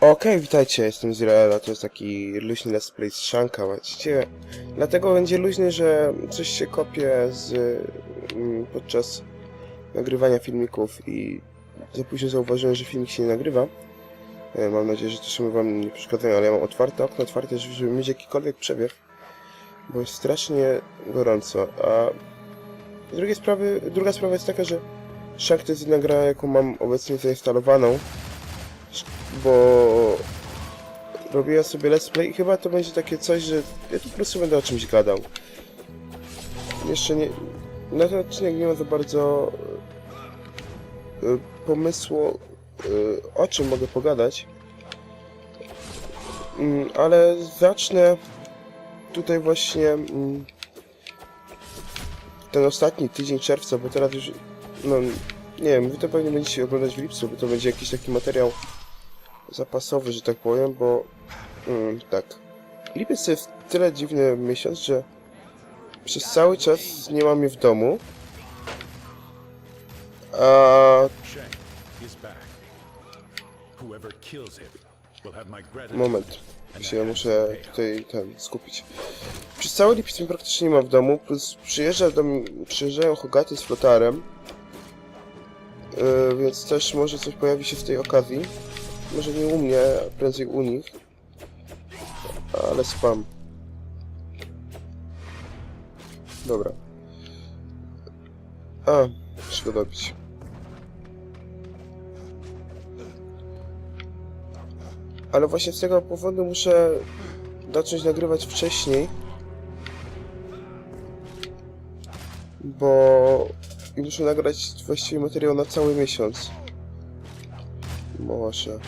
Okej, witajcie, jestem Ziraela, to jest taki luźny let's play z Shanka właściwie. Dlatego będzie luźny, że coś się kopie z, mm, podczas nagrywania filmików i za późno zauważyłem, że filmik się nie nagrywa. E, Mam nadzieję, że to szumy wam nie przeszkadzają, ale ja mam otwarte okno, otwarte, żeby mieć jakikolwiek przebieg, bo jest strasznie gorąco, a z drugiej sprawy, druga sprawa jest taka, że Shank to jest jedna gra, jaką mam obecnie zainstalowaną, bo robię sobie let's play i chyba to będzie takie coś, że ja tu po prostu będę o czymś gadał. Jeszcze nie... Na ten odcinek nie ma za bardzo e, pomysłu, e, o czym mogę pogadać. Mm, Ale zacznę tutaj właśnie mm, ten ostatni tydzień czerwca, bo teraz już, no nie wiem, wy to pewnie będziecie oglądać w lipcu, bo to będzie jakiś taki materiał zapasowy, że tak powiem, bo mm, tak. Lipiec jest tyle dziwny miesiąc, że przez cały czas nie mam mnie w domu. A moment, się ja muszę tutaj ten skupić. Przez cały lipiec mnie praktycznie nie ma w domu, plus przyjeżdża do przyjeżdżają Hogaty z flotarem. Yy, więc też może coś pojawi się w tej okazji. Może nie u mnie, prędzej u nich. Ale spam. Dobra. A, go dobić. Ale właśnie z tego powodu muszę zacząć nagrywać wcześniej. Bo i muszę nagrać właściwie materiał na cały miesiąc. Może.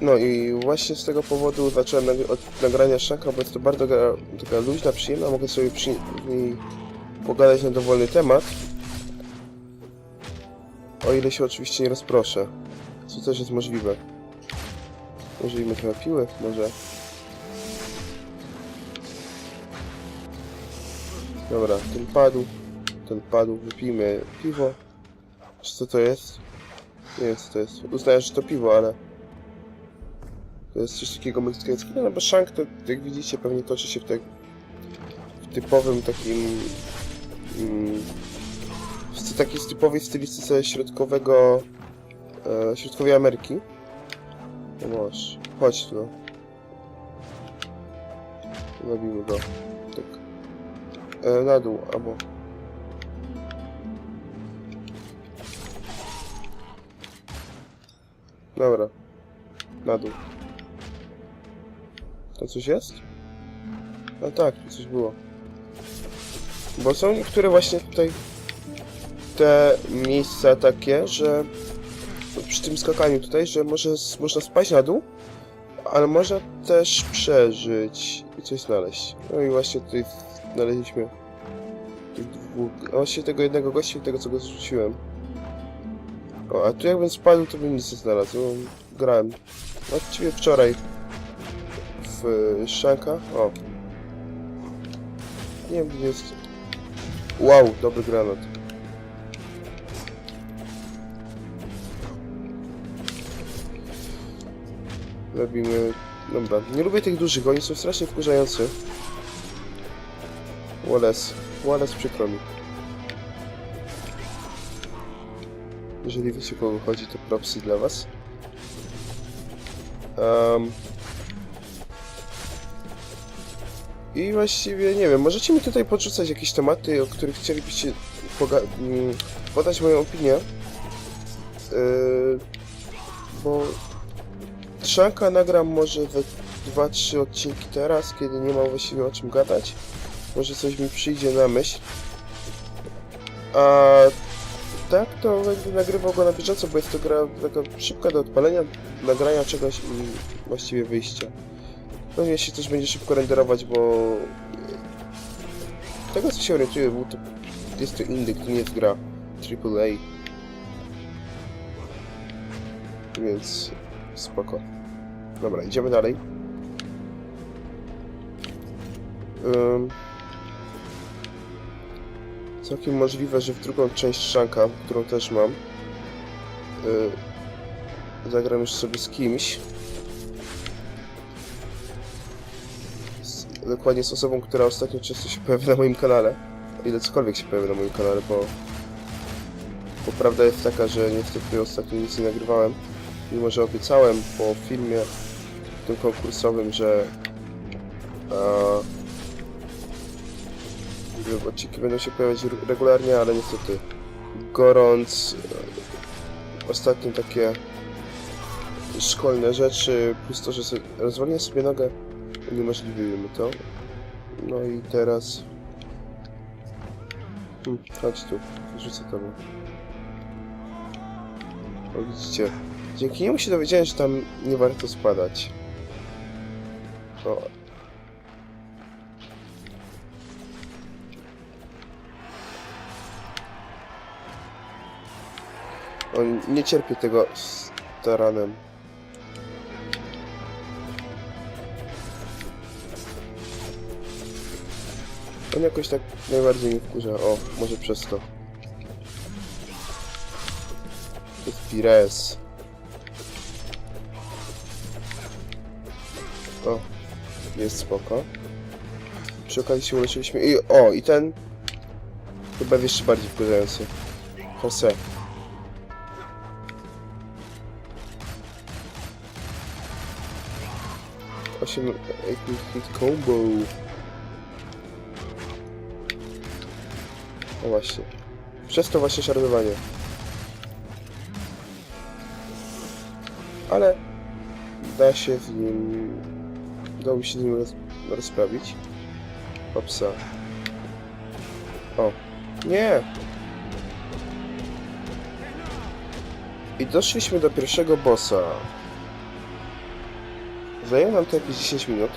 No i właśnie z tego powodu zacząłem nagry- od nagrania Shanka, bo jest to bardzo taka luźna, przyjemna, mogę sobie przy pogadać na dowolny temat. O ile się oczywiście nie rozproszę, co też jest możliwe. Użyjmy trochę piły, może. Dobra, ten padł, ten padł, wypijmy piwo. Czy co to jest? Nie wiem co to jest. Uznaję, że to piwo, ale... To jest coś takiego meksykańskiego, no bo Shank to, jak widzicie, pewnie toczy się w, tak, w typowym takim... Mm, w takiej typowej stylistyce środkowego... E, środkowej Ameryki. No masz, chodź tu. Zabijmy go. E, na dół, albo... Dobra. Na dół. To coś jest? No tak, coś było. Bo są niektóre właśnie tutaj te miejsca takie, że przy tym skakaniu tutaj, że może, można spaść na dół, ale można też przeżyć i coś znaleźć. No i właśnie tutaj znaleźliśmy tych dwóch, właśnie tego jednego gościa i tego co go zrzuciłem. O, a tu jakbym spadł, to bym nic nie znalazł. Grałem. Właściwie wczoraj w Shanka. O. Nie wiem, gdzie jest. Wow, dobry granat. Robimy... Dobra, nie lubię tych dużych, oni są strasznie wkurzający. Wallace. Wallace przykro mi. Jeżeli wiecie o kogo chodzi, to propsy dla was. Um, I właściwie, nie wiem, możecie mi tutaj podrzucać jakieś tematy, o których chcielibyście mm, podać moją opinię. Yy, bo Trzanka nagram może we 2-3 odcinki teraz, kiedy nie mam właściwie o czym gadać. Może coś mi przyjdzie na myśl. A tak, to będę nagrywał go na bieżąco, bo jest to gra taka szybka do odpalenia, nagrania czegoś i właściwie wyjścia. Pewnie się też będzie szybko renderować, bo tego co się orientuję, był to, jest to indyk, to nie jest gra AAA. Więc spoko. Dobra, idziemy dalej. Ym, Całkiem możliwe, że w drugą część Szanka, którą też mam, yy, zagram już sobie z kimś. Z, dokładnie z osobą, która ostatnio często się pojawia na moim kanale. O ile cokolwiek się pojawia na moim kanale, bo, bo prawda jest taka, że niestety ostatnio nic nie nagrywałem. Mimo, że obiecałem po filmie tym konkursowym, że odcinki będą się pojawiać re- regularnie, ale niestety gorąc e, ostatnie takie szkolne rzeczy, plus to, że sobie, rozwaliłem sobie nogę, uniemożliwiły mi to. No i teraz... Hmm, chodź tu, rzucę tobie. O, widzicie, dzięki niemu się dowiedziałem, że tam nie warto spadać. O, On nie cierpi tego z taranem. On jakoś tak najbardziej mnie wkurza. O, może przez to. Pires. O, jest spoko. Przy okazji się uleczyliśmy. I o, i ten chyba jeszcze bardziej wkurzający. Jose. 8 Epic Hit Combo. No właśnie. Przez to właśnie szarżowanie. Ale da się z nim... Dało mi się z nim roz, rozprawić. Opsa. O. Nie! I doszliśmy do pierwszego bossa. Zajęło nam to jakieś 10 minut.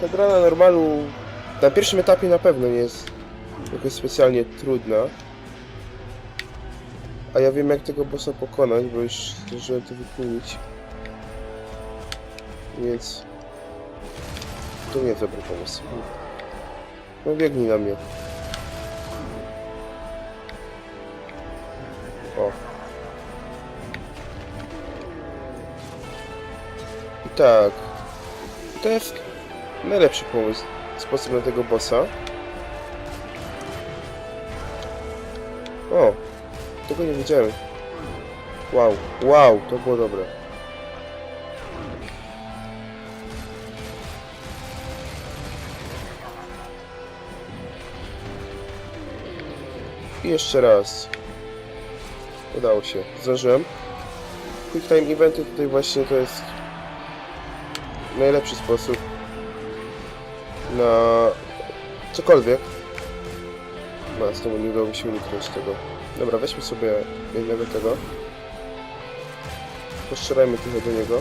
Ta gra na normalu, na pierwszym etapie na pewno nie jest jakoś specjalnie trudna. A ja wiem jak tego bossa pokonać, bo już zdążyłem to wykminić. Więc... To nie dobry pomysł. No biegnij na mnie. Tak. To jest najlepszy pomysł. Sposób na tego bossa. O! Tego nie wiedziałem. Wow, wow, to było dobre. I jeszcze raz. Udało się. Zdążyłem. Quick Time Eventy tutaj właśnie to jest najlepszy sposób na cokolwiek. No, znowu nie udało mi się uniknąć tego. Dobra, weźmy sobie jednego tego. Postrzelajmy trochę do niego.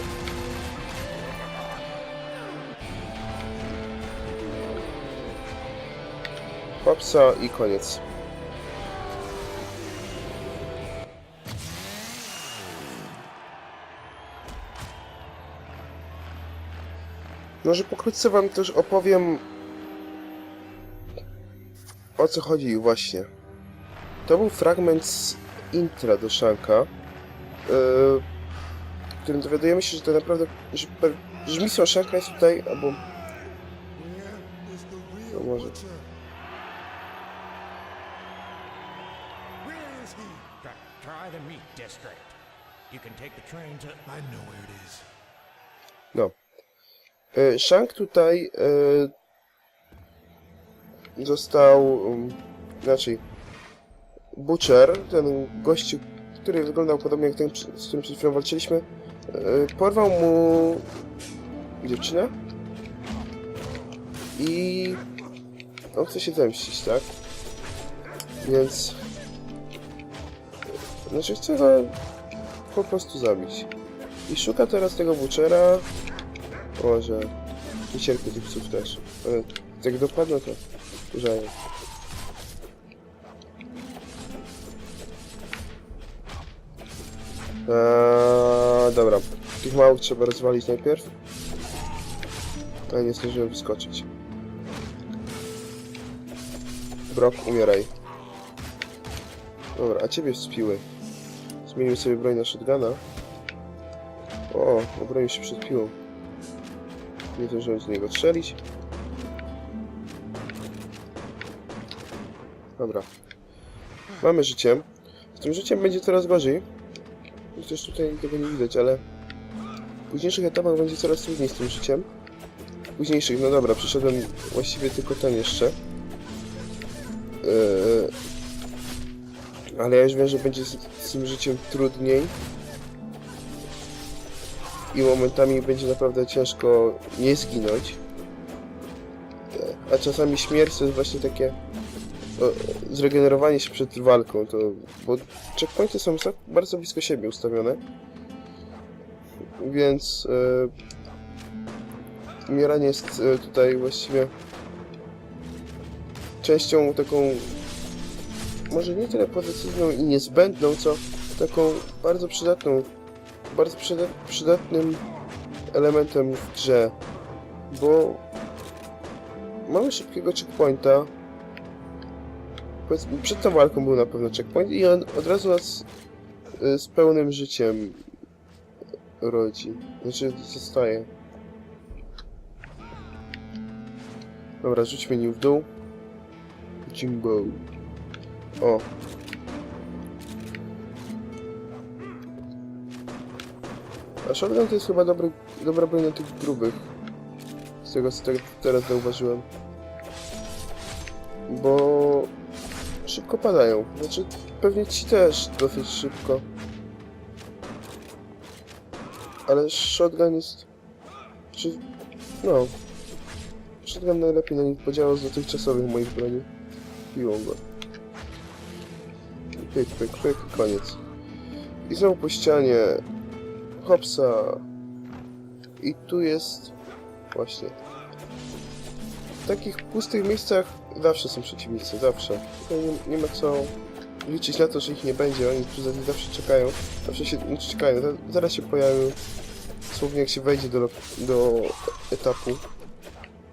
Hopsa i koniec. Może pokrótce wam też opowiem o co chodzi właśnie. To był fragment z intra do Shanka, yy, w którym dowiadujemy się, że tak naprawdę, że, że misją Shanka jest tutaj, albo... No może... To. No. E, Shank tutaj e, został, znaczy Butcher, ten gościu, który wyglądał podobnie jak ten, z którym przed chwilą walczyliśmy, e, porwał mu dziewczynę i on chce się zemścić, tak? Więc znaczy chce go po prostu zabić. I szuka teraz tego Butchera może nie cierpię tych psów też. Ale jak dopadną to wkurzają. Eee, dobra. Tych małych trzeba rozwalić najpierw. Ale nie zdążyłem wyskoczyć. Brock, umieraj. Dobra, a ciebie wspiły. Zmienimy sobie broń na shotguna. O, obronił się przed piłą. Nie zdążyłem z niego strzelić. Dobra. Mamy życie. Z tym życiem będzie coraz gorzej. Chociaż tutaj tego nie widać, ale w późniejszych etapach będzie coraz trudniej z tym życiem. W późniejszych, no dobra, przeszedłem właściwie tylko ten jeszcze. Yy, ale ja już wiem, że będzie z, z tym życiem trudniej. I momentami będzie naprawdę ciężko nie zginąć. A czasami śmierć to jest właśnie takie o, zregenerowanie się przed walką, to, bo checkpointy są bardzo blisko siebie ustawione, więc e, umieranie jest e, tutaj właściwie częścią taką może nie tyle pozytywną i niezbędną, co taką bardzo przydatną, bardzo przyda przydatnym elementem w grze, bo mamy szybkiego checkpointa, przed tą walką był na pewno checkpoint i on od razu nas y, z pełnym życiem rodzi. Znaczy, zostaje. Dobra, rzućmy nim w dół. Jimbo. O. A shotgun to jest chyba dobry, dobra broń na tych grubych. Z tego co te- teraz zauważyłem. Bo szybko padają. Znaczy, pewnie ci też dosyć szybko. Ale shotgun jest... Czy... No. Shotgun najlepiej na nich podziałał z dotychczasowych moich broni. Piłą go. Pyk, pyk, pyk, koniec. I znowu po ścianie. Hopsa. I tu jest... Właśnie. W takich pustych miejscach zawsze są przeciwnicy, zawsze. Nie, nie ma co liczyć na to, że ich nie będzie, oni tu za- zawsze czekają, zawsze się nie czekają, za- zaraz się pojawią, dosłownie jak się wejdzie do, do etapu.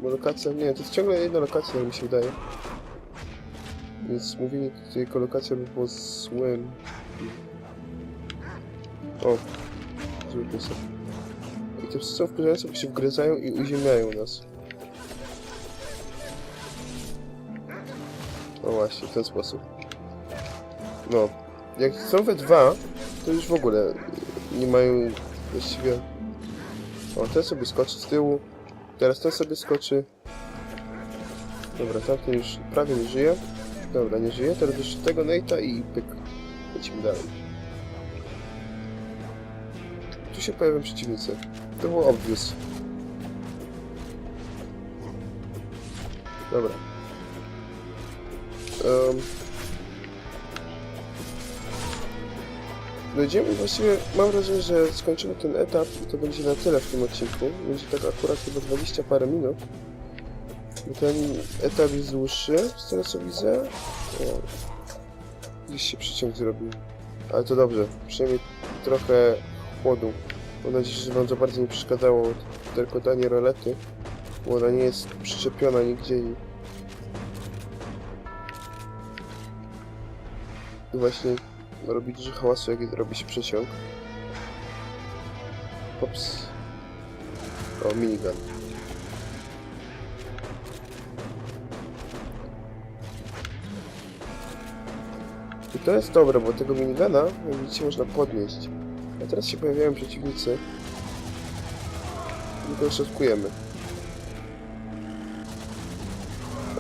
Bo lokacja, nie, to jest ciągle jedna lokacja, mi się wydaje. Więc mówienie tutaj jako lokacja by było złym. O, piesek. I te psy są wkurzające, bo się wgryzają i uziemiają nas. No właśnie, w ten sposób. No, jak są we dwa, to już w ogóle nie mają właściwie... O, ten sobie skoczy z tyłu, teraz ten sobie skoczy. Dobra, tamten już prawie nie żyje. Dobra, nie żyje, teraz jeszcze tego Nate'a i pyk. Lecimy dalej. Się pojawią przeciwnicy. To było obvious. Dobra. Um, Dojdziemy właściwie, mam wrażenie, że skończymy ten etap i to będzie na tyle w tym odcinku. Będzie tak akurat chyba 20 parę minut. Bo ten etap jest dłuższy, z tego co widzę. O, gdzieś się przyciąg zrobił. Ale to dobrze, przynajmniej trochę chłodu. Mam nadzieję, że wam za bardzo nie przeszkadzało terkotanie rolety, bo ona nie jest przyczepiona nigdzie i i właśnie robi dużo hałasu, jak robi się przeciąg. Pops. O, minigun. I to jest dobre, bo tego minigana, jak widzicie, można podnieść. A teraz się pojawiają przeciwnicy. I go szatkujemy.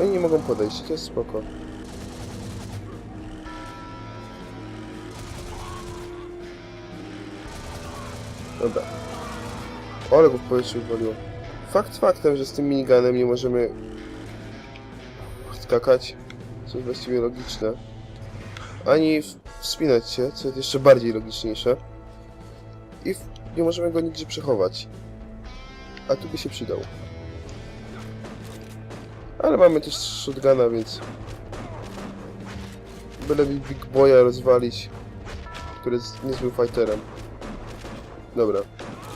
Oni nie mogą podejść, to jest spoko. Dobra. Ole go w powietrzu wywaliło. Fakt faktem, że z tym miniganem nie możemy skakać, co jest właściwie logiczne. Ani wspinać się, co jest jeszcze bardziej logiczniejsze. I nie możemy go nigdzie przechować. A tu by się przydał. Ale mamy też shotguna, więc... Byle mi Big Boya rozwalić, który jest niezłym fighterem. Dobra.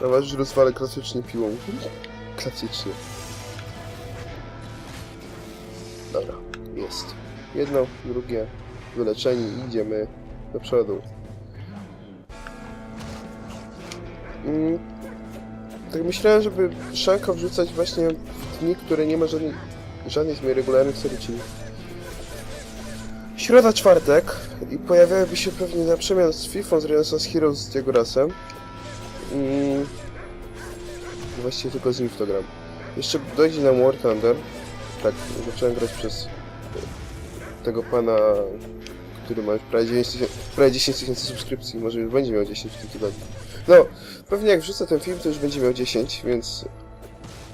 Dobra, już rozwalę klasycznie piłą. Klasycznie. Dobra, jest. Jedno, drugie, wyleczeni idziemy do przodu. Mm, tak myślałem, żeby szanka wrzucać właśnie w dni, które nie ma żadnej, żadnej z moich regularnych serii, środa, czwartek i pojawiałyby się pewnie na przemian z FIFA, z Renaissance Heroes, z jego rasem. Mm, właściwie tylko z nim w to gram. Jeszcze dojdzie nam War Thunder. Tak, zacząłem grać przez tego pana, który ma już prawie 10 tysięcy, prawie 10 tysięcy subskrypcji, może już będzie miał 10 w tym tygodniu. No, pewnie jak wrzucę ten film, to już będzie miał 10, więc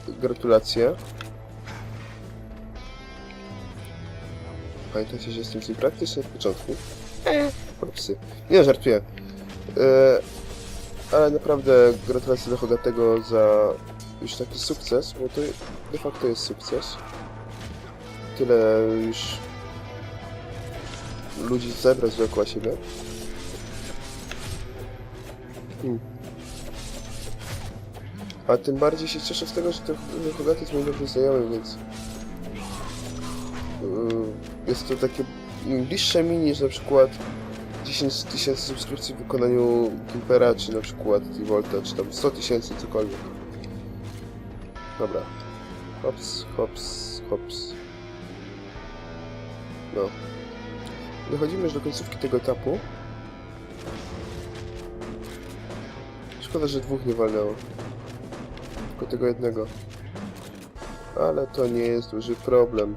gratulacje. Pamiętajcie, że jestem z nim praktycznie od początku. Propsy. Nie, żartuję. E, ale naprawdę gratulacje dla Hogatego za już taki sukces, bo to de facto jest sukces. Tyle już ludzi zebrać dookoła siebie. Hmm. A tym bardziej się cieszę z tego, że ten Hogaty jest mój dobry znajomy, więc yy, jest to takie bliższe mi niż na przykład 10 tysięcy subskrypcji w wykonaniu Gimpera, czy na przykład T-Volta, czy tam 100 tysięcy, cokolwiek. Dobra. Hops, hops, hops. No. Dochodzimy już do końcówki tego etapu. Szkoda, że dwóch nie walnęło. Tylko tego jednego. Ale to nie jest duży problem.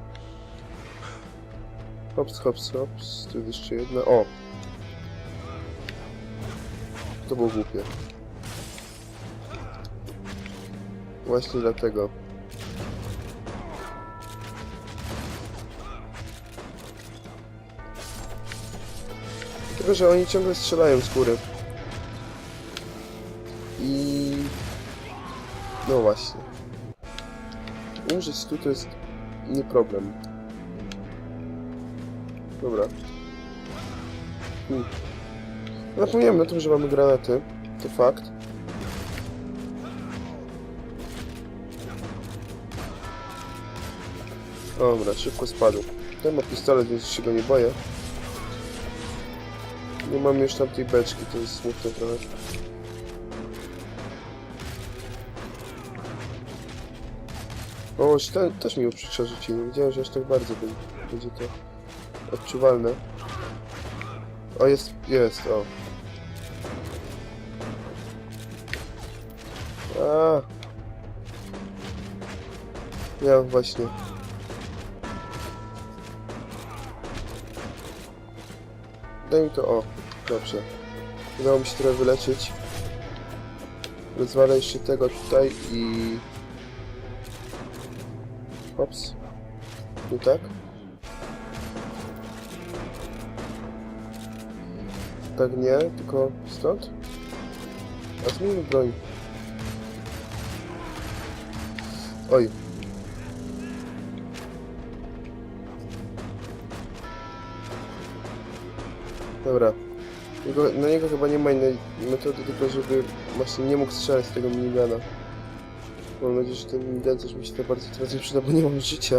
Hops, hops, hops. Tu jeszcze jedna. O! To było głupie. Właśnie dlatego. Tylko, że oni ciągle strzelają z góry. No właśnie. Umrzeć tu to jest nie problem. Dobra. Hmm. Zapomniałem o tym, że mamy granaty. To fakt. Dobra, szybko spadł. Ten ma pistolet, więc się go nie boję. Nie mam już tamtej beczki, to jest smutne trochę. O, ten też mi uprzykrza życie. Nie wiedziałem, że aż tak bardzo będzie to odczuwalne. O, jest, jest, o. A. Ja właśnie. Daj mi to, o. Dobrze. Udało mi się trochę wyleczyć. Rozwalę jeszcze tego tutaj i... Hops. Nie tak? Tak nie, tylko stąd? A zmienimy broń. Oj. Dobra. Jego, na niego chyba nie ma innej metody, tylko żeby właśnie nie mógł strzelać z tego minigana. Mam nadzieję, że ten też mi się to bardzo teraz nie przyda, bo nie mam życia.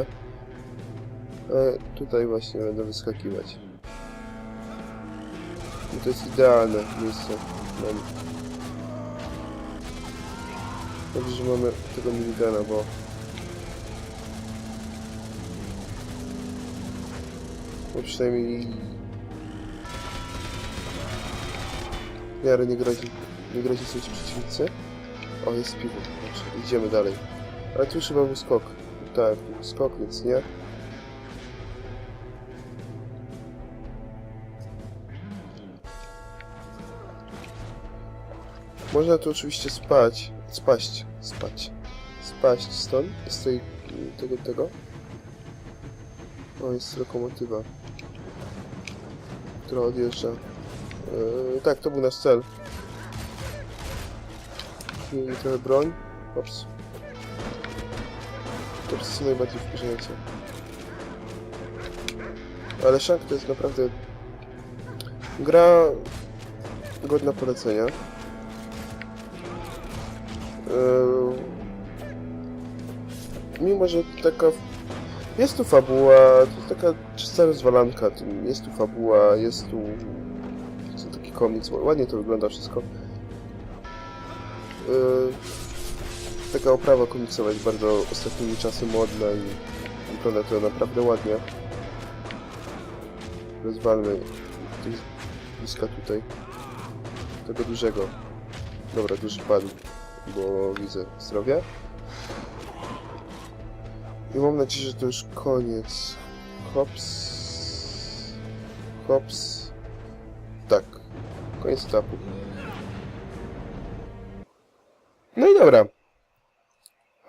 E, tutaj właśnie będę wyskakiwać. I to jest idealne miejsce. Mam. Dobrze, że mamy tego minigana, bo... Bo przynajmniej... W miarę nie grozi, nie grozi sobie ci przeciwnicy. O, jest piwo. Dobrze, idziemy dalej. Ale tu już chyba był skok. Tak, był skok, więc nie. Można tu oczywiście spać, spaść, spać, spaść stąd, z tej, tego, tego. O, jest lokomotywa, która odjeżdża. Yy, tak, to był nasz cel. I trochę broń. Ops. To są najbardziej wkurzające. Ale Shank to jest naprawdę gra godna polecenia. Eee, mimo, że taka Jest tu fabuła, to jest taka czysta rozwalanka, jest tu fabuła, jest tu... Jest taki komiks, ładnie to wygląda wszystko. Yy, taka oprawa komiksowa jest bardzo ostatnimi czasy modna i wygląda to naprawdę ładnie. Rozwalmy tych bliska tutaj. Tego dużego. Dobra, duży padł, bo widzę zdrowie. I mam nadzieję, że to już koniec. Hops. Hops. Tak. Koniec etapu. Dobra.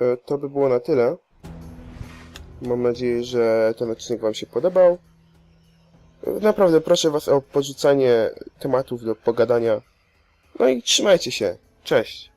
E, To by było na tyle. Mam nadzieję, że ten odcinek Wam się podobał. E, Naprawdę proszę Was o podrzucanie tematów do pogadania. No i trzymajcie się. Cześć.